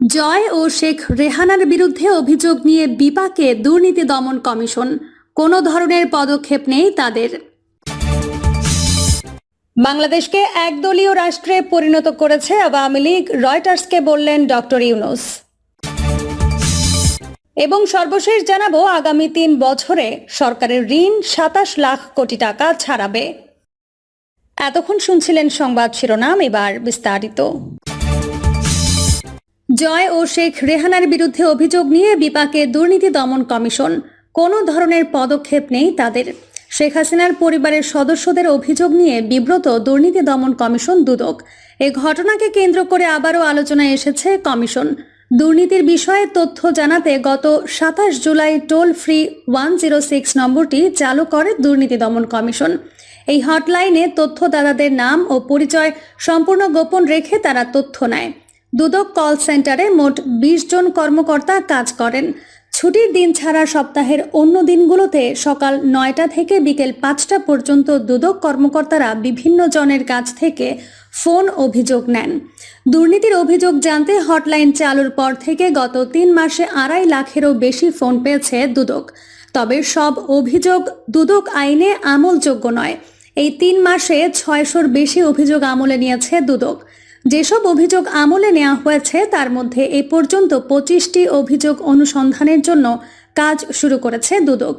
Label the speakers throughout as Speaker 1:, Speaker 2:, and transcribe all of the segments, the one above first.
Speaker 1: জয় ও শেখ রেহানার বিরুদ্ধে অভিযোগ নিয়ে বিপাকে দুর্নীতি দমন কমিশন। কোনো ধরনের পদক্ষেপ নেই তাদের। বাংলাদেশকে একদলীয় রাষ্ট্রে পরিণত করেছে আওয়ামী লীগ, রয়টার্সকে বললেন ডক্টর ইউনুস। এবং সর্বশেষ জানাব, আগামী তিন বছরে সরকারের ঋণ সাতাশ লাখ কোটি টাকা ছাড়াবে। এতক্ষণ শুনছিলেন সংবাদ শিরোনাম, এবার বিস্তারিত। জয় ও শেখ রেহানার বিরুদ্ধে অভিযোগ নিয়ে বিপাকে দুর্নীতি দমন কমিশন। কোনো ধরনের পদক্ষেপ নেই তাদের। শেখ হাসিনার পরিবারের সদস্যদের অভিযোগ নিয়ে বিব্রত দুর্নীতি দমন কমিশন দুদক। এ ঘটনাকে কেন্দ্র করে আবারও আলোচনায় এসেছে কমিশন। দুর্নীতির বিষয়ে তথ্য জানাতে গত সাতাশ July toll free one zero six নম্বরটি চালু করে দুর্নীতি দমন কমিশন। এই হটলাইনে তথ্যদাতাদের নাম ও পরিচয় সম্পূর্ণ গোপন রেখে তারা তথ্য নেয়। দুদক কল সেন্টারে মোট বিশ জন কর্মকর্তা কাজ করেন। ছুটির দিন ছাড়া সপ্তাহের অন্য দিনগুলোতে সকাল নয়টা থেকে বিকেল পাঁচটা পর্যন্ত দুদক কর্মকর্তারা বিভিন্ন জনের কাছ থেকে ফোন অভিযোগ নেন। দুর্নীতির অভিযোগ জানতে হটলাইন চালুর পর থেকে গত তিন মাসে আড়াই লাখেরও বেশি ফোন পেয়েছে দুদক। তবে সব অভিযোগ দুদক আইনে আমলযোগ্য নয়। এই তিন মাসে ছয়শোর বেশি অভিযোগ আমলে নিয়েছে দুদক। যেসব অভিযোগ আমলে নেওয়া হয়েছে, তার মধ্যে এ পর্যন্ত পঁচিশটি অভিযোগ অনুসন্ধানের জন্য কাজ শুরু করেছে দুদক।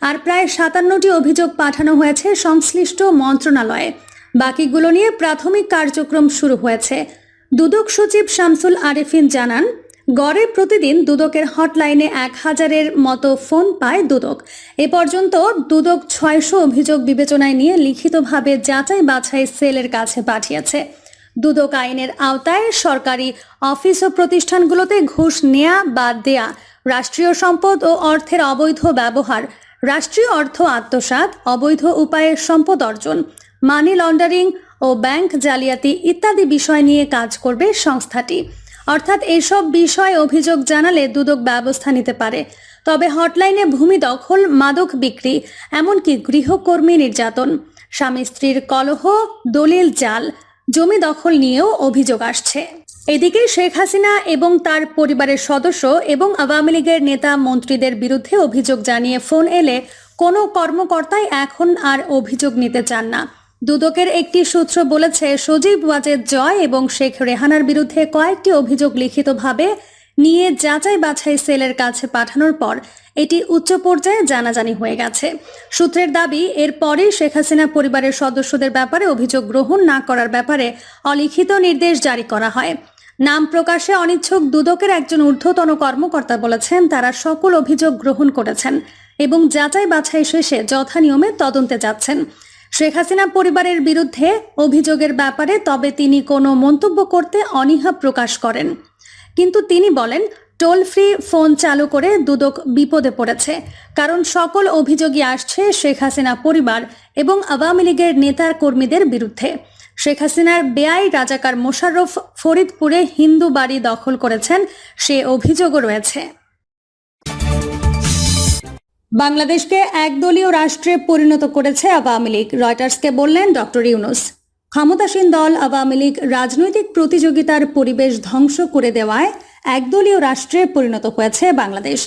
Speaker 1: আর প্রায় সাতান্নটি অভিযোগ পাঠানো হয়েছে সংশ্লিষ্ট মন্ত্রণালয়ে। বাকিগুলো নিয়ে প্রাথমিক কার্যক্রম শুরু হয়েছে। দুদক সচিব শামসুল আরেফিন জানান, গড়ে প্রতিদিন দুদকের হটলাইনে এক হাজারের মতো ফোন পায় দুদক। এ পর্যন্ত দুদক ছয়শো অভিযোগ বিবেচনায় নিয়ে লিখিতভাবে যাচাই বাছাই সেলের কাছে পাঠিয়েছে। দুদক আইনের আওতায় সরকারি অফিস ও প্রতিষ্ঠানগুলোতে ঘুষ নেয়া বা দেয়া, রাষ্ট্রীয় সম্পদ ও অর্থের অবৈধ ব্যবহার, রাষ্ট্রীয় অর্থ আত্মসাৎ, অবৈধ উপায়ে সম্পদ অর্জন, মানি লন্ডারিং ও ব্যাংক জালিয়াতি ইত্যাদি বিষয় নিয়ে কাজ করবে সংস্থাটি। অর্থাৎ এসব বিষয় অভিযোগ জানালে দুদক ব্যবস্থা নিতে পারে। তবে হটলাইনে ভূমি দখল, মাদক বিক্রি, এমনকি গৃহকর্মী নির্যাতন, স্বামী স্ত্রীর কলহ, দলিল জাল জমি দখল নিয়েও অভিযোগ আসছে। এদিকে শেখ হাসিনা এবং তার পরিবারের সদস্য এবং আওয়ামী লীগের নেতা মন্ত্রীদের বিরুদ্ধে অভিযোগ জানিয়ে ফোন এলে কোনো কর্মকর্তাই এখন আর অভিযোগ নিতে চান না। দুদকের একটি সূত্র বলেছে, সজীব ওয়াজেদ জয় এবং শেখ রেহানার বিরুদ্ধে কয়েকটি অভিযোগ লিখিতভাবে নিয়ে যাচাই বাছাই সেলের কাছে পাঠানোর পর এটি উচ্চ পর্যায়ে জানাজানি হয়ে গেছে। সূত্রের দাবি, এরপরেই শেখ হাসিনা পরিবারের সদস্যদের ব্যাপারে অভিযোগ গ্রহণ না করার ব্যাপারে অলিখিত নির্দেশ জারি করা হয়। নাম প্রকাশে অনিচ্ছুক দুদকের একজন ঊর্ধ্বতন কর্মকর্তা বলেছেন, তারা সকল অভিযোগ গ্রহণ করেছেন এবং যাচাই বাছাই শেষে যথানিয়মে তদন্তে যাচ্ছেন। শেখ হাসিনা পরিবারের বিরুদ্ধে অভিযোগের ব্যাপারে তবে তিনি কোনো মন্তব্য করতে অনীহা প্রকাশ করেন। কিন্তু তিনি বলেন টোল ফ্রি ফোন চালু করে দুদক বিপদে পড়েছে। কারণ সকল অভিযোগই আসছে শেখ হাসিনা পরিবার এবং আওয়ামী লীগের নেতার কর্মীদের বিরুদ্ধে। শেখ হাসিনার বেআই রাজাকার মোশাররফ ফরিদপুরে হিন্দু বাড়ি দখল করেছেন, সে অভিযোগও রয়েছে। বাংলাদেশকে একদলীয় রাষ্ট্রে পরিণত করেছে আওয়ামী লীগ। রয়টার্সকে বললেন ডক্টর ইউনুস। ক্ষমতাসীন দল আওয়ামী লীগ রাজনৈতিক প্রতিযোগিতার পরিবেশ ধ্বংস করে দেওয়ায় একদলীয় রাষ্ট্রে পরিণত হয়েছে বাংলাদেশ।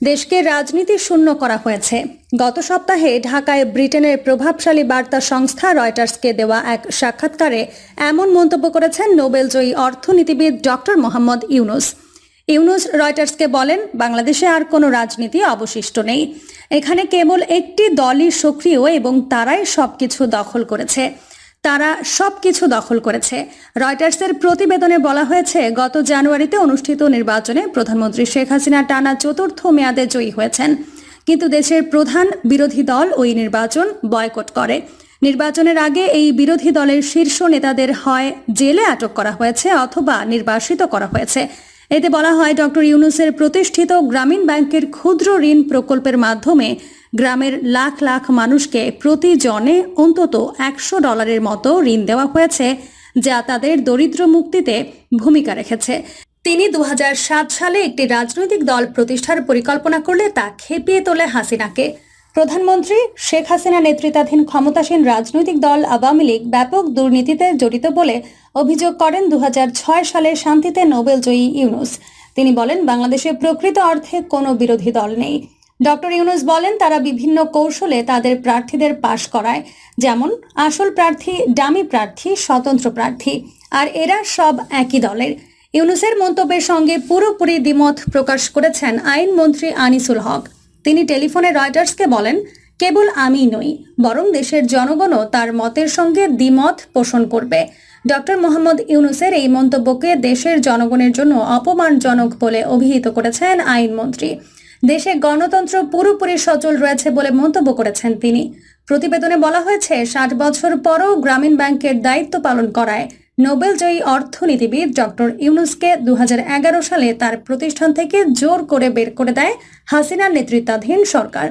Speaker 1: দেশকে রাজনীতি শূন্য করা হয়েছে। গত সপ্তাহে ঢাকায় ব্রিটেনের প্রভাবশালী বার্তা সংস্থা রয়টার্সকে দেওয়া এক সাক্ষাৎকারে এমন মন্তব্য করেছেন নোবেলজয়ী অর্থনীতিবিদ ডক্টর মোহাম্মদ ইউনুস। ইউনুস রয়টার্সকে বলেন, বাংলাদেশে আর কোনো রাজনীতি অবশিষ্ট নেই। এখানে কেবল একটি দলই সক্রিয় এবং তারাই সবকিছু দখল করেছে। তারা সবকিছু দখল করেছে। রয়টার্সের প্রতিবেদনে বলা হয়েছে, গত জানুয়ারিতে অনুষ্ঠিত নির্বাচনে প্রধানমন্ত্রী শেখ হাসিনা টানা চতুর্থ মেয়াদে জয়ী হয়েছেন। কিন্তু দেশের প্রধান বিরোধী দল ওই নির্বাচন বয়কট করে। নির্বাচনের আগে এই বিরোধী দলের শীর্ষ নেতাদের হয় জেলে আটক করা হয়েছে অথবা নির্বাসিত করা হয়েছে। এতে বলা হয়, ডক্টর ইউনুসের প্রতিষ্ঠিত গ্রামীণ ব্যাংকের ক্ষুদ্র ঋণ প্রকল্পের মাধ্যমে গ্রামের লাখ লাখ মানুষকে প্রতি জনে অন্তত একশো ডলারের মতো ঋণ দেওয়া হয়েছে, যা তাদের দরিদ্র মুক্তিতে ভূমিকা রেখেছে। তিনি দু হাজার সাত সালে একটি রাজনৈতিক দল প্রতিষ্ঠার পরিকল্পনা করলে তা খেপিয়ে তোলে হাসিনাকে। প্রধানমন্ত্রী শেখ হাসিনা নেতৃত্বাধীন ক্ষমতাসীন রাজনৈতিক দল আওয়ামী লীগ ব্যাপক দুর্নীতিতে জড়িত বলে অভিযোগ করেন দু হাজার ছয় সালে শান্তিতে নোবেলজয়ী ইউনুস। তিনি বলেন বাংলাদেশে প্রকৃত অর্থে কোনো বিরোধী দল নেই। ডক্টর ইউনুস বলেন, তারা বিভিন্ন কৌশলে তাদের প্রার্থীদের পাশ করায়, যেমন আসল প্রার্থী, ডামি প্রার্থী, স্বতন্ত্র প্রার্থী, আর এরা সব একই দলের। ইউনুসের মন্তব্যের সঙ্গে পুরোপুরি দ্বিমত প্রকাশ করেছেন আইনমন্ত্রী আনিসুল হক। তিনি টেলিফোনে রয়টার্সকে বলেন, কেবল আমি নই, বরং দেশের জনগণও তার মতের সঙ্গে দ্বিমত পোষণ করবে। ডক্টর মোহাম্মদ ইউনুসের এই মন্তব্যকে দেশের জনগণের জন্য অপমানজনক বলে অভিহিত করেছেন আইনমন্ত্রী। দেশে গণতন্ত্র পুরোপুরি সচল রয়েছে বলে মন্তব্য করেছেন তিনি। প্রতিবেদনে বলা হয়েছে, ষাট বছর পরও গ্রামীণ ব্যাংকের দায়িত্ব পালন করায় নোবেলজয়ী অর্থনীতিবিদ ডক্টর ইউনুসকে দুহাজার এগারো সালে তার প্রতিষ্ঠান থেকে জোর করে বের করে দেয় হাসিনার নেতৃত্বাধীন সরকার।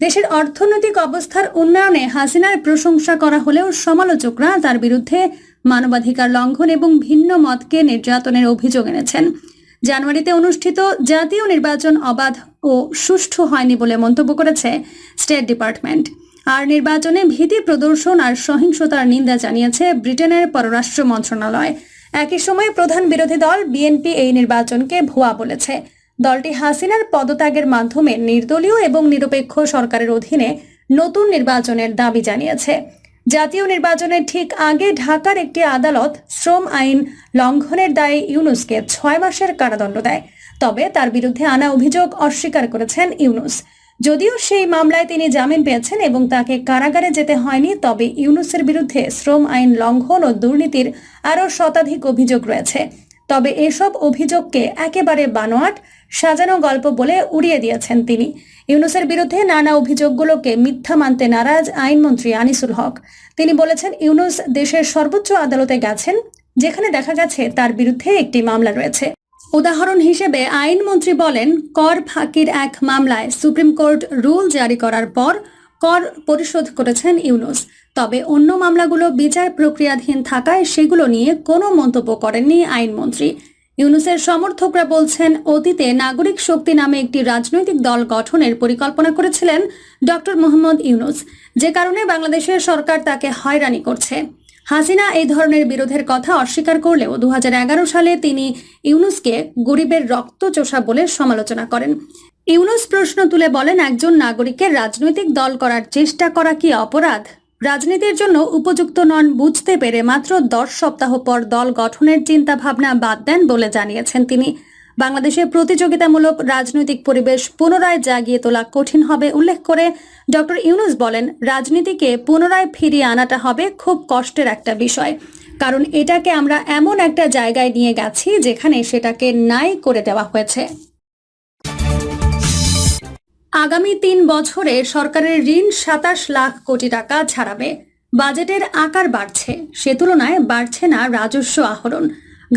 Speaker 1: দেশের অর্থনৈতিক অবস্থার উন্নয়নে হাসিনার প্রশংসা করা হলেও সমালোচকরা তার বিরুদ্ধে মানবাধিকার লঙ্ঘন এবং ভিন্ন মতকে নির্যাতনের অভিযোগ এনেছেন। জানুয়ারিতে অনুষ্ঠিত জাতীয় নির্বাচন অবাধ ও সুষ্ঠু হয়নি বলে মন্তব্য করেছে স্টেট ডিপার্টমেন্ট। আর নির্বাচনে ভীতি প্রদর্শন আর সহিংসতার নিন্দা জানিয়েছে ব্রিটেনের পররাষ্ট্র মন্ত্রণালয়। একই সময় প্রধান বিরোধী দল বিএনপি এই নির্বাচনকে ভুয়া বলেছে। দলটি হাসিনার পদত্যাগের মাধ্যমে নির্দলীয় এবং নিরপেক্ষ সরকারের অধীনে নতুন নির্বাচনের দাবি জানিয়েছে। জাতীয় নির্বাচনের ঠিক আগে ঢাকার একটি আদালত শ্রম আইন লঙ্ঘনের দায়ে ইউনুসকে ছয় মাসের কারাদণ্ড দেয়। তবে তার বিরুদ্ধে আনা অভিযোগ অস্বীকার করেছেন ইউনুস। যদিও সেই মামলায় তিনি জামিন পেয়েছেন এবং তাকে কারাগারে যেতে হয়নি, তবে ইউনুসের বিরুদ্ধে শ্রম আইন লঙ্ঘন ও দুর্নীতির আরও শতাধিক অভিযোগ রয়েছে। তবে এসব অভিযোগকে একেবারে বানোয়াট সাজানো গল্প বলে উড়িয়ে দিয়েছেন তিনি। ইউনুসের বিরুদ্ধে নানা অভিযোগগুলোকে মিথ্যা মানতে নারাজ আইনমন্ত্রী আনিসুল হক। তিনি বলেছেন, ইউনুস দেশের সর্বোচ্চ আদালতে গেছেন, যেখানে দেখা গেছে তার বিরুদ্ধে একটি মামলা রয়েছে। উদাহরণ হিসেবে আইনমন্ত্রী বলেন, কর ফাঁকির এক মামলায় সুপ্রিম কোর্ট রুল জারি করার পর কর পরিশোধ করেছেন ইউনুস। তবে অন্য মামলাগুলো বিচার প্রক্রিয়াধীন থাকায় সেগুলো নিয়ে কোনো মন্তব্য করেননি আইনমন্ত্রী। ইউনুসের সমর্থকরা বলছেন, অতীতে নাগরিক শক্তি নামে একটি রাজনৈতিক দল গঠনের পরিকল্পনা করেছিলেন ডক্টর মোহাম্মদ ইউনুস। যে কারণে বাংলাদেশের সরকার তাকে হয়রানি করছে। হাসিনা এই ধরনের বিরোধের কথা অস্বীকার করলেও দু হাজার এগারো সালে তিনি ইউনুসকে গরিবের রক্তচোষা বলে সমালোচনা করেন। ইউনুস প্রশ্ন তুলে বলেন, একজন নাগরিকের রাজনৈতিক দল করার চেষ্টা করা কি অপরাধ? রাজনীতির জন্য উপযুক্ত নন বুঝতে পেরে মাত্র দশ সপ্তাহ পর দল গঠনের চিন্তা ভাবনা বাদ দেন বলে জানিয়েছেন তিনি। বাংলাদেশে প্রতিযোগিতামূলক রাজনৈতিক পরিবেশ পুনরায় জাগিয়ে তোলা কঠিন হবে উল্লেখ করে ডক্টর ইউনুস বলেন, রাজনীতিকে পুনরায় ফিরিয়ে আনাটা হবে খুব কষ্টের একটা বিষয়। কারণ এটাকে আমরা এমন একটা জায়গায় নিয়ে গেছি যেখানে সেটাকে নাই করে দেওয়া হয়েছে। আগামী তিন বছরে সরকারের ঋণ সাতাশ লাখ কোটি টাকা ছাড়াবে। বাজেটের আকার বাড়ছে। সে তুলনায় বাড়ছে না রাজস্ব আহরণ।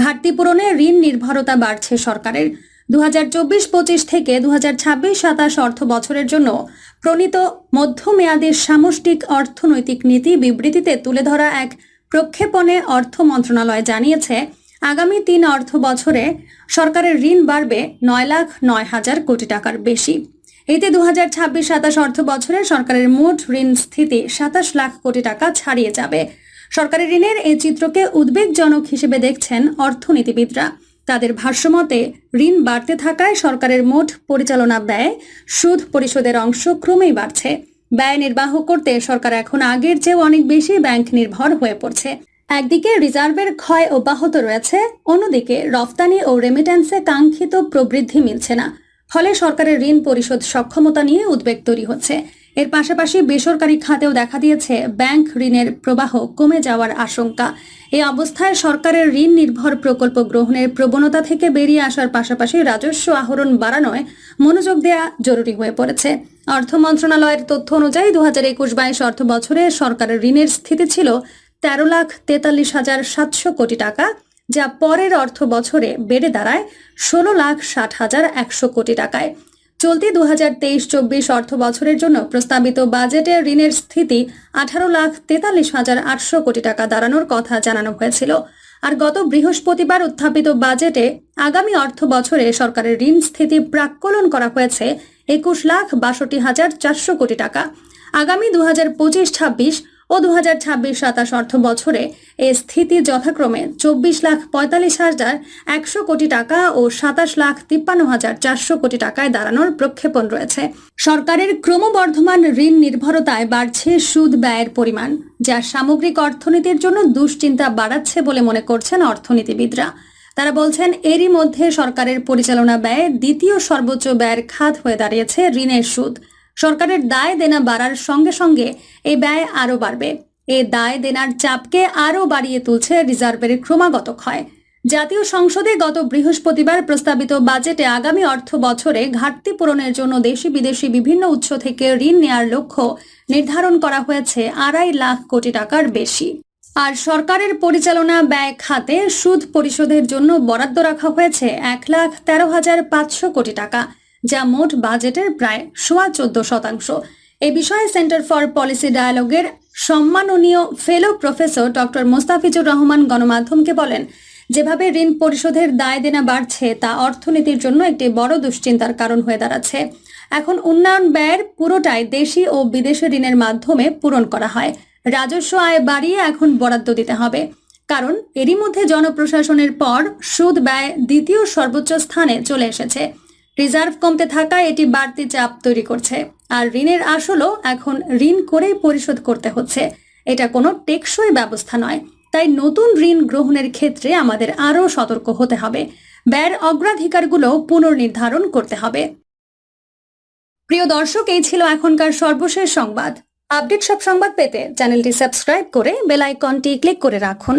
Speaker 1: ঘাটতি পূরণে ঋণ নির্ভরতা বাড়ছে সরকারের। দু হাজার চব্বিশ পঁচিশ থেকে দু হাজার ছাব্বিশ সাতাশ অর্থ বছরের জন্য প্রণীত মধ্যমেয়াদী সামষ্টিক অর্থনৈতিক নীতি বিবৃতিতে তুলে ধরা এক প্রক্ষেপণে অর্থ মন্ত্রণালয় জানিয়েছে, আগামী তিন অর্থ বছরে সরকারের ঋণ বাড়বে নয় লাখ নয় হাজার কোটি টাকার বেশি। এতে দু হাজার ছাব্বিশ সাতাশ অর্থ বছরে সরকারের মোট ঋণ স্থিতি সাতাশ লাখ কোটি টাকা ছাড়িয়ে যাবে। সরকারি ঋণের এই চিত্রকে উদ্বেগজনক হিসেবে দেখছেন অর্থনীতিবিদরা। তাদের ভাষ্যমতে, ঋণ বাড়তে থাকায় সরকারের মোট পরিচালনা ব্যয়, সুদ পরিশোধের অংশ ক্রমেই বাড়ছে। ব্যয় নির্বাহ করতে সরকার এখন আগের চেয়েও অনেক বেশি ব্যাংক নির্ভর হয়ে পড়ছে। একদিকে রিজার্ভের ক্ষয় অব্যাহত রয়েছে, অন্যদিকে রফতানি ও রেমিট্যান্সে কাঙ্ক্ষিত প্রবৃদ্ধি মিলছে না। ফলে সরকারের ঋণ পরিশোধ সক্ষমতা নিয়ে উদ্বেগ তৈরি হচ্ছে। এর পাশাপাশি বেসরকারি খাতেও দেখা দিয়েছে, ব্যাংক ঋণের প্রবাহ কমে যাওয়ার আশঙ্কা। এই অবস্থায় সরকারের ঋণ নির্ভর প্রকল্প গ্রহণের প্রবণতা থেকে বেরিয়ে আসার পাশাপাশি রাজস্ব আহরণ বাড়ানোয় মনোযোগ দেওয়া জরুরি হয়ে পড়েছে। অর্থ মন্ত্রণালয়ের তথ্য অনুযায়ী দু হাজার একুশ বাইশ অর্থ বছরে সরকারের ঋণের স্থিতি ছিল তেরো লাখ তেতাল্লিশ হাজার সাতশো কোটি টাকা। যা পরের অর্থ বছরে বেড়ে দাঁড়ায় ষোলো লাখ ষাট হাজার একশো কোটি টাকায়। চলতি দু হাজার তেইশ চব্বিশ অর্থ বছরের জন্য প্রস্তাবিত বাজেটে ঋণের স্থিতি আঠারো লাখ তেতাল্লিশ হাজার আটশো কোটি টাকা দাঁড়ানোর কথা জানানো হয়েছিল। আর গত বৃহস্পতিবার উত্থাপিত বাজেটে আগামী অর্থ বছরে সরকারের ঋণ স্থিতি প্রাক্কলন করা হয়েছে একুশ লাখ বাষট্টি হাজার চারশো কোটি টাকা। আগামী দু হাজার পঁচিশ ছাব্বিশ ও দু হাজার ছাব্বিশ সাতাশ অর্থ বছরে এ স্থিতি যথাক্রমে চব্বিশ লাখ পঁয়তাল্লিশ হাজার একশো কোটি টাকা ও সাতাশ লাখ তিপ্পান্ন হাজার চারশো কোটি টাকায় দাঁড়ানোর প্রক্ষেপণ রয়েছে। সরকারের ক্রমবর্ধমান ঋণ নির্ভরতায় বাড়ছে সুদ ব্যয়ের পরিমাণ, যা সামগ্রিক অর্থনীতির জন্য দুশ্চিন্তা বাড়াচ্ছে বলে মনে করছেন অর্থনীতিবিদরা। তারা বলছেন, এরই মধ্যে সরকারের পরিচালনা ব্যয় দ্বিতীয় সর্বোচ্চ ব্যয়ের খাত হয়ে দাঁড়িয়েছে ঋণের সুদ। সরকারের দায় দেনা বাড়ার সঙ্গে সঙ্গে এই ব্যয় আরও বাড়বে। এ দায় দেনার চাপকে আরও বাড়িয়ে তুলছে রিজার্ভের ক্রমাগত ক্ষয়। জাতীয় সংসদে গত বৃহস্পতিবার প্রস্তাবিত বাজেটে আগামী অর্থ বছরে ঘাটতি পূরণের জন্য দেশি বিদেশি বিভিন্ন উৎস থেকে ঋণ নেয়ার লক্ষ্য নির্ধারণ করা হয়েছে আড়াই লাখ কোটি টাকার বেশি। আর সরকারের পরিচালনা ব্যয় খাতে সুদ পরিশোধের জন্য বরাদ্দ রাখা হয়েছে এক লাখ তেরো হাজার পাঁচশো কোটি টাকা। যা মোট বাজেটের প্রায় সোয়া চোদ্দ শতাংশ। এ বিষয়ে সেন্টার ফর পলিসি ডায়ালগের সম্মাননীয় fellow professor doctor Mostafizur Rahman গণমাধ্যমকে বলেন, যেভাবে ঋণ পরিশোধের দায় দেনা বাড়ছে, তা অর্থনীতির জন্য একটি বড় দুশ্চিন্তার কারণ হয়ে দাঁড়াচ্ছে। এখন উন্নয়ন ব্যয়ের পুরোটাই দেশি ও বিদেশি ঋণের মাধ্যমে পূরণ করা হয়। রাজস্ব আয় বাড়িয়ে এখন বরাদ্দ দিতে হবে। কারণ এরই মধ্যে জনপ্রশাসনের পর সুদ ব্যয় দ্বিতীয় সর্বোচ্চ স্থানে চলে এসেছে। রিজার্ভ কমতে থাকায় এটি বাড়তি চাপ তৈরি করছে। আর ঋণের আসলও এখন ঋণ করেই পরিশোধ করতে হচ্ছে। এটা কোনো টেকসই ব্যবস্থা নয়। তাই নতুন ঋণ গ্রহণের ক্ষেত্রে আমাদের আরও সতর্ক হতে হবে। ব্যয়ের অগ্রাধিকারগুলো পুনর্নির্ধারণ করতে হবে। প্রিয় দর্শক, এই ছিল এখনকার সর্বশেষ সংবাদ। আপডেট সব সংবাদ পেতে চ্যানেলটি সাবস্ক্রাইব করে বেল আইকনটি ক্লিক করে রাখুন।